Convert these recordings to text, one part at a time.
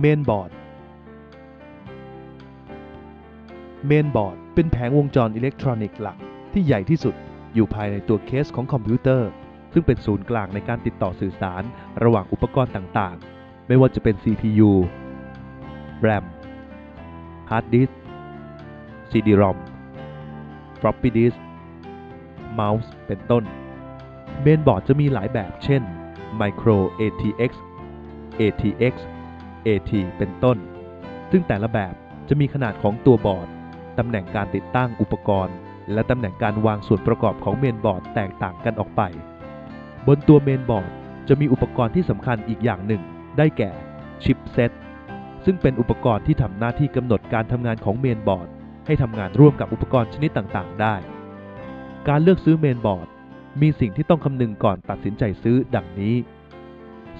เมนบอร์ด เมนบอร์ดเป็นแผงวงจรอิเล็กทรอนิกส์หลักที่ใหญ่ที่สุดอยู่ภายในตัวเคสของคอมพิวเตอร์ ซึ่งเป็นศูนย์กลางในการติดต่อสื่อสารระหว่างอุปกรณ์ต่างๆ ไม่ว่าจะเป็น CPU RAM Hard Disk CD-ROM Floppy Disk เมาส์เป็นต้น เมนบอร์ดจะมีหลายแบบเช่น Micro ATX ATX AT เป็นต้น ซึ่งแต่ละแบบจะมีขนาดของตัวบอร์ด ตำแหน่งการติดตั้งอุปกรณ์ และตำแหน่งการวางส่วนประกอบของเมนบอร์ดแตกต่างกันออกไป บนตัวเมนบอร์ดจะมีอุปกรณ์ที่สำคัญอีกอย่างหนึ่ง ได้แก่ชิปเซตซึ่งเป็นอุปกรณ์ที่ทำหน้าที่กำหนดการทำงานของเมนบอร์ดให้ทำงานร่วมกับอุปกรณ์ชนิดต่างๆ ได้ การเลือกซื้อเมนบอร์ดมีสิ่งที่ต้องคำนึงก่อนตัดสินใจซื้อดังนี้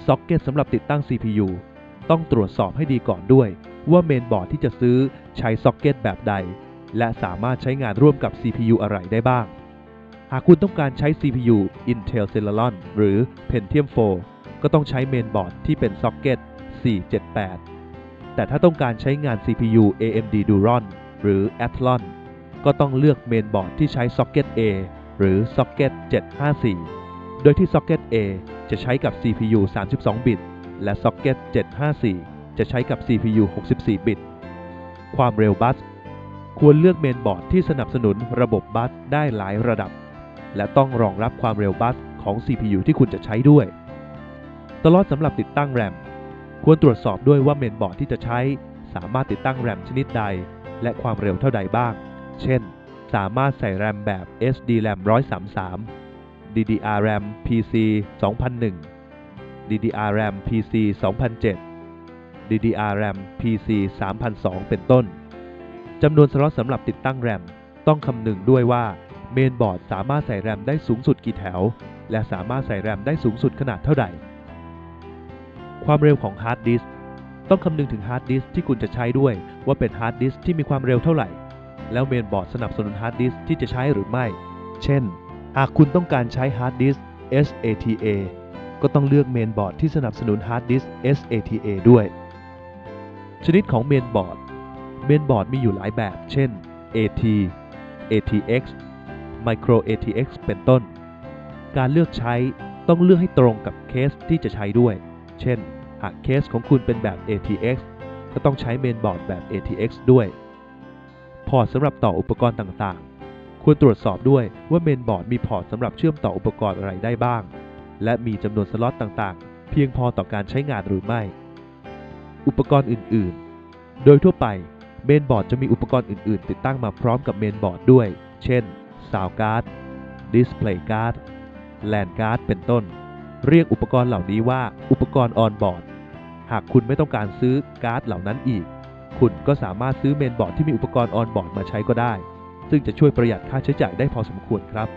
ซ็อกเก็ตสำหรับติดตั้ง CPU ต้องตรวจสอบให้ดีก่อนด้วย ว่าเมนบอร์ดที่จะซื้อใช้ซ็อกเก็ตแบบใด และสามารถใช้งานร่วมกับ CPU อะไรได้บ้าง หากคุณต้องการใช้ CPU Intel Celeron หรือ Pentium 4 ก็ต้องใช้เมนบอร์ดที่เป็นซ็อกเก็ต478 แต่ถ้าต้องการใช้งาน CPU AMD Duron หรือ Athlon ก็ต้องเลือกเมนบอร์ดที่ใช้ซ็อกเก็ต A หรือซ็อกเก็ต754 โดยที่ซ็อกเก็ต A จะใช้กับ CPU 32 บิต และซ็อกเก็ต754 จะใช้กับ CPU 64 บิต ความเร็วบัส ควรเลือกเมนบอร์ดที่สนับสนุนระบบบัสได้หลายระดับ และต้องรองรับความเร็วบัสของ CPU ที่คุณจะใช้ด้วย ตลอดสำหรับติดตั้งแรมควรตรวจสอบด้วยว่าเมนบอร์ดที่จะใช้ สามารถติดตั้งแรมชนิดใด และความเร็วเท่าใดบ้าง เช่น สามารถใส่แรมแบบ SDRAM 133 DDR-RAM PC 2001 DDR-RAM PC 2007 DDR-RAM PC 3002 เป็นต้น จำนวนสล็อตสำหรับติดตั้งแรมต้องคำนึงด้วยว่าเมนบอร์ดสามารถใส่แรมได้สูงสุดกี่แถว และสามารถใส่แรมได้สูงสุดขนาดเท่าใด ความเร็วของฮาร์ดดิสก์ต้องคำนึงถึงฮาร์ดดิสก์ที่คุณจะใช้ด้วยว่าเป็นฮาร์ดดิสก์ที่มีความเร็วเท่าไหร่ แล้วเมนบอร์ดสนับสนุนฮาร์ดดิสก์ที่จะใช้หรือไม่ เช่น หากคุณต้องการใช้ฮาร์ดดิสก์ SATA ก็ต้องเลือกเมนบอร์ดที่สนับสนุนฮาร์ดดิสก์ SATA ด้วย ชนิดของเมนบอร์ด เมนบอร์ดมีอยู่หลายแบบ เช่น AT ATX Micro ATX เป็นต้น การเลือกใช้ต้องเลือกให้ตรงกับเคสที่จะใช้ด้วย เช่น หากเคสของคุณเป็นแบบ ATX ก็ต้องใช้เมนบอร์ดแบบ ATX ด้วย พอร์ตสำหรับต่ออุปกรณ์ต่างๆ ควรตรวจสอบด้วยว่าเมนบอร์ดมีพอร์ตสำหรับเชื่อมต่ออุปกรณ์อะไรได้บ้าง และมีจำนวนสล็อตต่างๆ เพียงพอต่อการใช้งานหรือไม่ อุปกรณ์อื่นๆ โดยทั่วไปเมนบอร์ดจะมีอุปกรณ์อื่นๆ ติดตั้งมาพร้อมกับเมนบอร์ดด้วย เช่น Sound Card Display Card LAN Card เป็นต้น เรียกอุปกรณ์เหล่านี้ว่าอุปกรณ์ออนบอร์ด หากคุณไม่ต้องการซื้อการ์ดเหล่านั้นอีก คุณก็สามารถซื้อเมนบอร์ดที่มีอุปกรณ์ออนบอร์ดมาใช้ก็ได้ ซึ่งจะช่วยประหยัดค่าใช้จ่ายได้พอสมควรครับ